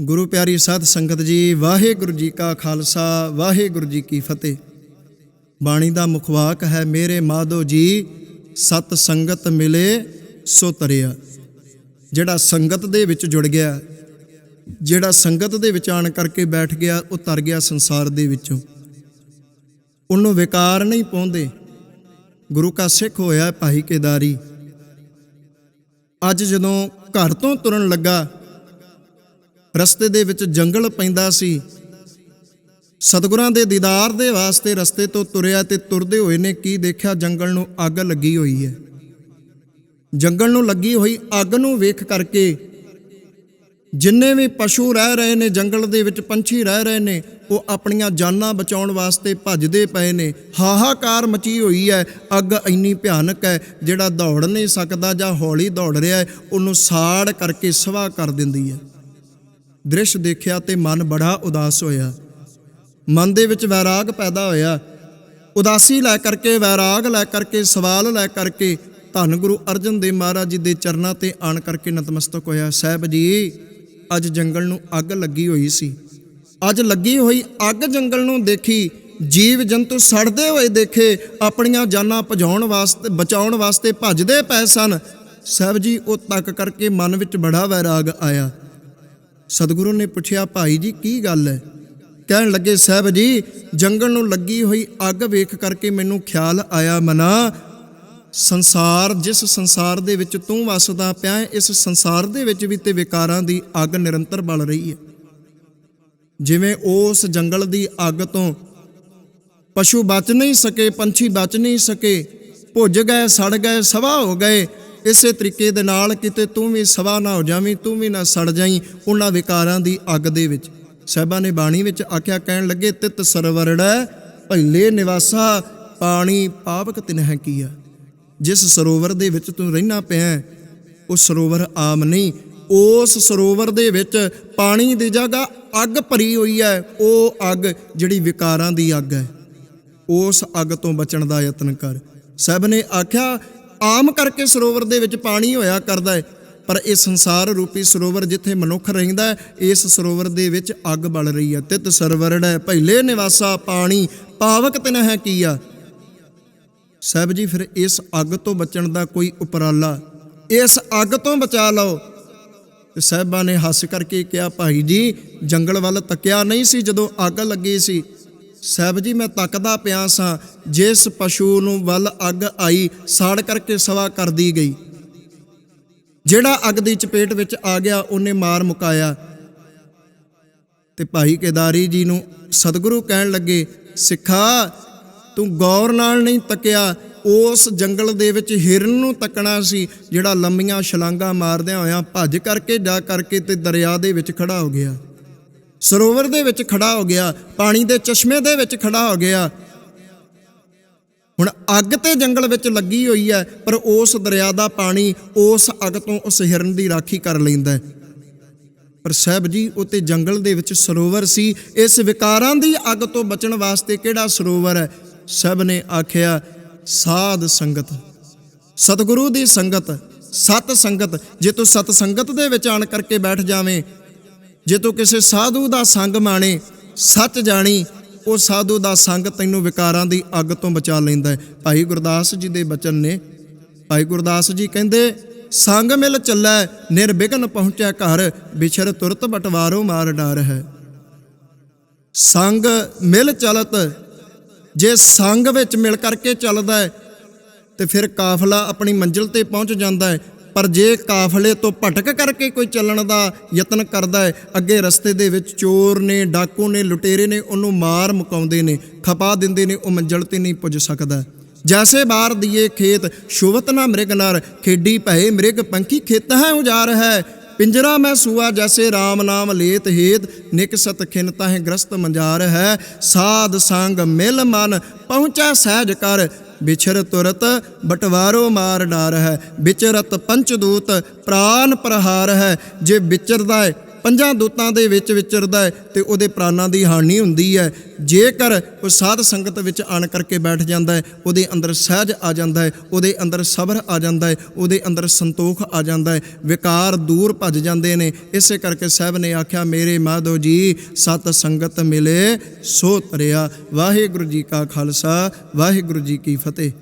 ਗੁਰੂ ਪਿਆਰੀ ਸਾਧ ਸੰਗਤ ਜੀ, ਵਾਹਿਗੁਰੂ ਜੀ ਕਾ ਖਾਲਸਾ, ਵਾਹਿਗੁਰੂ ਜੀ ਕੀ ਫਤਿਹ। ਬਾਣੀ ਦਾ ਮੁਖਵਾਕ ਹੈ, ਮੇਰੇ ਮਾਧੋ ਜੀ, ਸਤ ਸੰਗਤ ਮਿਲੇ ਸੋ ਤਰਿਆ। ਜਿਹੜਾ ਸੰਗਤ ਦੇ ਵਿੱਚ ਜੁੜ ਗਿਆ, ਜਿਹੜਾ ਸੰਗਤ ਦੇ ਵਿੱਚ ਆਣ ਕਰਕੇ ਬੈਠ ਗਿਆ, ਉਹ ਤਰ ਗਿਆ ਸੰਸਾਰ ਦੇ ਵਿੱਚੋਂ। ਉਹਨੂੰ ਵਿਕਾਰ ਨਹੀਂ ਪਾਉਂਦੇ। ਗੁਰੂ ਕਾ ਸਿੱਖ ਹੋਇਆ ਭਾਈ ਕੇਦਾਰੀ। ਅੱਜ ਜਦੋਂ ਘਰ ਤੋਂ ਤੁਰਨ ਲੱਗਾ ਰਸਤੇ ਦੇ ਵਿੱਚ ਜੰਗਲ ਪੈਂਦਾ ਸੀ। ਸਤਿਗੁਰਾਂ ਦੇ ਦੀਦਾਰ ਦੇ ਵਾਸਤੇ ਰਸਤੇ ਤੋਂ ਤੁਰਿਆ ਤੇ ਤੁਰਦੇ ਹੋਏ ਨੇ ਕੀ ਦੇਖਿਆ? ਜੰਗਲ ਨੂੰ ਅੱਗ ਲੱਗੀ ਹੋਈ ਹੈ। ਜੰਗਲ ਨੂੰ ਲੱਗੀ ਹੋਈ ਅੱਗ ਨੂੰ ਵੇਖ ਕਰਕੇ ਜਿੰਨੇ ਵੀ ਪਸ਼ੂ ਰਹਿ ਰਹੇ ਨੇ, ਜੰਗਲ ਦੇ ਵਿੱਚ ਪੰਛੀ ਰਹਿ ਰਹੇ ਨੇ, ਉਹ ਆਪਣੀਆਂ ਜਾਨਾਂ ਬਚਾਉਣ ਵਾਸਤੇ ਭੱਜਦੇ ਪਏ ਨੇ। ਹਾਹਾਕਾਰ ਮਚੀ ਹੋਈ ਹੈ। ਅੱਗ ਇੰਨੀ ਭਿਆਨਕ ਹੈ, ਜਿਹੜਾ ਦੌੜ ਨਹੀਂ ਸਕਦਾ ਜਾਂ ਹੌਲੀ ਦੌੜ ਰਿਹਾ ਹੈ, ਉਹਨੂੰ ਸਾੜ ਕਰਕੇ ਸਵਾ ਕਰ ਦਿੰਦੀ ਹੈ। ਦ੍ਰਿਸ਼ ਦੇਖਿਆ ਤੇ ਮਨ ਬੜਾ ਉਦਾਸ ਹੋਇਆ। ਮਨ ਦੇ ਵਿੱਚ ਵੈਰਾਗ ਪੈਦਾ ਹੋਇਆ। ਉਦਾਸੀ ਲੈ ਕਰਕੇ, ਵੈਰਾਗ ਲੈ ਕਰਕੇ, ਸਵਾਲ ਲੈ ਕਰਕੇ ਧੰਨ ਗੁਰੂ ਅਰਜਨ ਦੇਵ ਮਹਾਰਾਜ ਜੀ ਦੇ ਚਰਨਾਂ ਤੇ ਆਣ ਕਰਕੇ ਨਤਮਸਤਕ ਹੋਇਆ। ਸਾਹਿਬ ਜੀ, ਅੱਜ ਜੰਗਲ ਨੂੰ ਅੱਗ ਲੱਗੀ ਹੋਈ ਸੀ। ਅੱਜ ਲੱਗੀ ਹੋਈ ਅੱਗ ਜੰਗਲ ਨੂੰ ਦੇਖੀ, ਜੀਵ ਜੰਤੂ ਸੜਦੇ ਹੋਏ ਦੇਖੇ, ਆਪਣੀਆਂ ਜਾਨਾਂ ਭਜਾਉਣ ਵਾਸਤੇ, ਬਚਾਉਣ ਵਾਸਤੇ ਭੱਜਦੇ ਪਏ ਸਨ। ਸਾਹਿਬ ਜੀ, ਉਹ ਤੱਕ ਕਰਕੇ ਮਨ ਵਿੱਚ ਬੜਾ ਵੈਰਾਗ ਆਇਆ। ਸਤਿਗੁਰੂ ਨੇ ਪੁੱਛਿਆ, ਭਾਈ ਜੀ, ਕੀ ਗੱਲ ਹੈ? ਕਹਿਣ ਲੱਗੇ, ਸਾਹਿਬ ਜੀ, ਜੰਗਲ ਨੂੰ ਲੱਗੀ ਹੋਈ ਅੱਗ ਵੇਖ ਕਰਕੇ ਮੈਨੂੰ ਖਿਆਲ ਆਇਆ ਮਨਾ। ਸੰਸਾਰ, ਜਿਸ ਸੰਸਾਰ ਦੇ ਵਿੱਚ ਤੂੰ ਵਸਦਾ ਪਿਆ ਇਸ ਸੰਸਾਰ ਦੇ ਵਿੱਚ ਵੀ ਤੇ ਵਿਕਾਰਾਂ ਦੀ ਅੱਗ ਨਿਰੰਤਰ ਬਲ ਰਹੀ ਹੈ ਜਿਵੇਂ ਉਸ ਜੰਗਲ ਦੀ ਅੱਗ ਤੋਂ ਪਸ਼ੂ ਬਚ ਨਹੀਂ ਸਕੇ, ਪੰਛੀ ਬਚ ਨਹੀਂ ਸਕੇ, ਭੁੱਜ ਗਏ, ਸੜ ਗਏ, ਸਵਾ ਹੋ ਗਏ ਇਸੇ ਤਰੀਕੇ ਦੇ ਨਾਲ ਕਿਤੇ ਤੂੰ ਵੀ ਸਵਾ ਨਾ ਹੋ ਜਾਵੀਂ, ਤੂੰ ਵੀ ਨਾ ਸੜ ਜਾਈਂ ਉਹਨਾਂ ਵਿਕਾਰਾਂ ਦੀ ਅੱਗ ਦੇ ਵਿੱਚ। ਸਾਹਿਬਾਂ ਨੇ ਬਾਣੀ ਵਿੱਚ ਆਖਿਆ, ਕਹਿਣ ਲੱਗੇ, ਤਿਤ ਸਰਵਰੜੈ ਭੱਲੇ ਨਿਵਾਸਾ, ਪਾਣੀ ਪਾਵਕ ਤਿਨਹਿ ਕੀਆ ਜਿਸ ਸਰੋਵਰ ਦੇ ਵਿੱਚ ਤੂੰ ਰਹਿਣਾ ਪਿਆ ਉਹ ਸਰੋਵਰ ਆਮ ਨਹੀਂ। ਉਸ ਸਰੋਵਰ ਦੇ ਵਿੱਚ ਪਾਣੀ ਦੀ ਜਗ੍ਹਾ ਅੱਗ ਭਰੀ ਹੋਈ ਹੈ ਉਹ ਅੱਗ ਜਿਹੜੀ ਵਿਕਾਰਾਂ ਦੀ ਅੱਗ ਹੈ ਉਸ ਅੱਗ ਤੋਂ ਬਚਣ ਦਾ ਯਤਨ ਕਰ। ਸਭ ਨੇ ਆਖਿਆ ਆਮ ਕਰਕੇ ਸਰੋਵਰ ਦੇ ਵਿੱਚ ਪਾਣੀ ਹੋਇਆ ਕਰਦਾ ਹੈ, ਪਰ ਇਹ ਸੰਸਾਰ ਰੂਪੀ ਸਰੋਵਰ ਜਿੱਥੇ ਮਨੁੱਖ ਰਹਿੰਦਾ ਇਸ ਸਰੋਵਰ ਦੇ ਵਿੱਚ ਅੱਗ ਬਲ ਰਹੀ ਹੈ, ਤਿਤ ਸਰਵਰੜੈ ਭੈਲੇ ਨਿਵਾਸਾ ਪਾਣੀ, ਪਾਵਕ ਤਿਨ ਹੈ ਕੀਆ। ਸਾਹਿਬ ਜੀ, ਫਿਰ ਇਸ ਅੱਗ ਤੋਂ ਬਚਣ ਦਾ ਕੋਈ ਉਪਰਾਲਾ? ਇਸ ਅੱਗ ਤੋਂ ਬਚਾ ਲਓ। ਤੇ ਸਾਹਿਬਾਂ ਨੇ ਹੱਸ ਕਰਕੇ ਕਿਹਾ, ਭਾਈ ਜੀ, ਜੰਗਲ ਵੱਲ ਤੱਕਿਆ ਨਹੀਂ ਸੀ ਜਦੋਂ ਅੱਗ ਲੱਗੀ ਸੀ। ਸਾਹਿਬ ਜੀ, ਮੈਂ ਤੱਕਦਾ ਪਿਆ ਸਾਂ, ਜਿਸ ਪਸ਼ੂ ਨੂੰ ਵੱਲ ਅੱਗ ਆਈ, ਸਾੜ ਕਰਕੇ ਸਵਾ ਕਰਦੀ ਗਈ। ਜਿਹੜਾ ਅੱਗ ਦੀ ਚਪੇਟ ਵਿੱਚ ਆ ਗਿਆ, ਉਹਨੇ ਮਾਰ ਮੁਕਾਇਆ। ਤੇ ਭਾਈ ਕੇਦਾਰੀ ਜੀ ਨੂੰ ਸਤਿਗੁਰੂ ਕਹਿਣ ਲੱਗੇ, ਸਿੱਖਾ, ਤੂੰ ਗੌਰ ਨਾਲ ਨਹੀਂ ਤੱਕਿਆ, ਉਸ ਜੰਗਲ ਦੇ ਵਿੱਚ ਹਿਰਨ ਨੂੰ ਤੱਕਣਾ ਸੀ, ਜਿਹੜਾ ਲੰਮੀਆਂ ਛਲਾਂਗਾ ਮਾਰਦਿਆਂ ਹੋਇਆਂ ਭੱਜ ਕਰਕੇ, ਜਾ ਕਰਕੇ ਤੇ ਦਰਿਆ ਦੇ ਵਿੱਚ ਖੜਾ ਹੋ ਗਿਆ। ਸਰੋਵਰ ਦੇ ਵਿੱਚ ਖੜਾ ਹੋ ਗਿਆ, ਪਾਣੀ ਦੇ ਚਸ਼ਮੇ ਦੇ ਵਿੱਚ ਖੜਾ ਹੋ ਗਿਆ। ਹੁਣ ਅੱਗ ਤੇ ਜੰਗਲ ਵਿੱਚ ਲੱਗੀ ਹੋਈ ਹੈ, ਪਰ ਉਸ ਦਰਿਆ ਦਾ ਪਾਣੀ ਉਸ ਅੱਗ ਤੋਂ ਉਸ ਹਿਰਨ ਦੀ ਰਾਖੀ ਕਰ ਲੈਂਦਾ ਹੈ। ਪਰ ਸਾਹਿਬ ਜੀ ਉਤੇ ਜੰਗਲ ਦੇ ਵਿੱਚ ਸਰੋਵਰ ਸੀ। ਇਸ ਵਿਕਾਰਾਂ ਦੀ ਅੱਗ ਤੋਂ ਬਚਣ ਵਾਸਤੇ ਕਿਹੜਾ ਸਰੋਵਰ ਹੈ? ਸਭ ਨੇ ਆਖਿਆ, ਸਾਧ ਸੰਗਤ। ਸਤਿਗੁਰੂ ਦੀ ਸੰਗਤ, ਸਤ ਸੰਗਤ। ਜੇ ਤੂੰ ਸਤ ਸੰਗਤ ਦੇ ਵਿੱਚ ਆਣ ਕਰਕੇ ਬੈਠ ਜਾਵੇਂ ਜੇ ਤੂੰ ਕਿਸੇ ਸਾਧੂ ਦਾ ਸੰਗ ਮਾਣੇ, ਸੱਚ ਜਾਣੀ, ਉਹ ਸਾਧੂ ਦਾ ਸੰਗ ਤੈਨੂੰ ਵਿਕਾਰਾਂ ਦੀ ਅੱਗ ਤੋਂ ਬਚਾ ਲੈਂਦਾ ਹੈ। ਭਾਈ ਗੁਰਦਾਸ ਜੀ ਦੇ ਬਚਨ ਨੇ, ਭਾਈ ਗੁਰਦਾਸ ਜੀ ਕਹਿੰਦੇ, ਸੰਗ ਮਿਲ ਚੱਲੈ, ਨਿਰਵਿਘਨ ਪਹੁੰਚਿਆ ਘਰ ਵਿਛਰ ਤੁਰਤ ਬਟਵਾਰੋ ਮਾਰ ਡਰ ਹੈ। ਸੰਗ ਮਿਲ ਚਲਤ, ਜੇ ਸੰਗ ਵਿੱਚ ਮਿਲ ਕਰਕੇ ਚੱਲਦਾ ਹੈ, ਤੇ ਫਿਰ ਕਾਫਲਾ ਆਪਣੀ ਮੰਜ਼ਿਲ ਤੇ ਪਹੁੰਚ ਜਾਂਦਾ ਹੈ। ਪਰ ਜੇ ਕਾਫਲੇ ਤੋਂ ਭਟਕ ਕਰਕੇ ਕੋਈ ਚੱਲਣ ਦਾ ਯਤਨ ਕਰਦਾ ਹੈ, ਅੱਗੇ ਰਸਤੇ ਦੇ ਵਿੱਚ ਚੋਰ ਨੇ, ਡਾਕੂ ਨੇ, ਲੁਟੇਰੇ ਨੇ ਉਹਨੂੰ ਮਾਰ ਮੁਕਾਉਂਦੇ ਨੇ, ਖਪਾ ਦਿੰਦੇ ਨੇ, ਉਹ ਮੰਜ਼ਿਲ ਤੇ ਨਹੀਂ ਪੁੱਜ ਸਕਦਾ। ਜੈਸੇ ਬਾਰ ਦੀਏ ਖੇਤ ਸ਼ੁਵਤ ਨਾ ਮ੍ਰਿਗ ਨਰ, ਖੇਡੀ ਭਏ ਮ੍ਰਿਗ ਪੰਖੀ ਖੇਤ ਹੈ ਉਜਾਰ ਹੈ। ਪਿੰਜਰਾ ਮੈਂ ਸੂਆ ਜੈਸੇ RAM ਨਾਮ ਲੇਤ ਹੇਤ ਨਿਕਸਤ ਖਿਨਤਾ ਹੈ ਗ੍ਰਸਤ ਮੰਜਾਰ ਹੈ। ਸਾਧ ਸੰਗ ਮਿਲ ਮਨ, ਪਹੁੰਚੈ ਸਹਿਜ ਕਰ ਵਿਛਰ ਤੁਰਤ ਬਟਵਾਰੋ ਮਾਰ ਡਾਰ ਹੈ ਵਿਚਰਤ ਪੰਚਦੂਤ ਪ੍ਰਾਨ ਪ੍ਰਹਾਰ ਹੈ ਜੇ ਵਿਚਰਦਾ ਹੈ ਪੰਜਾਂ ਦੂਤਾਂ ਦੇ ਵਿੱਚ ਵਿਚਰਦਾ ਹੈ ਤੇ ਉਹਦੇ ਪ੍ਰਾਣਾਂ ਦੀ ਹਾਨੀ ਹੁੰਦੀ ਹੈ। ਜੇਕਰ ਉਹ ਸਾਧ ਸੰਗਤ ਵਿੱਚ ਆਣ ਕਰਕੇ ਬੈਠ ਜਾਂਦਾ ਹੈ, ਉਹਦੇ ਅੰਦਰ ਸਹਿਜ ਆ ਜਾਂਦਾ ਹੈ, ਉਹਦੇ ਅੰਦਰ ਸਬਰ ਆ ਜਾਂਦਾ ਹੈ, ਉਹਦੇ ਅੰਦਰ ਸੰਤੋਖ ਆ ਜਾਂਦਾ ਹੈ, ਵਿਕਾਰ ਦੂਰ ਭੱਜ ਜਾਂਦੇ ਨੇ। ਇਸੇ ਕਰਕੇ ਸਾਹਿਬ ਨੇ ਆਖਿਆ, ਮੇਰੇ ਮਾਧੋ ਜੀ, ਸਤ ਸੰਗਤ ਮਿਲੇ ਸੋ ਤਰਿਆ। ਵਾਹਿਗੁਰੂ ਜੀ ਕਾ ਖਾਲਸਾ, ਵਾਹਿਗੁਰੂ ਜੀ ਕੀ ਫਤਿਹ।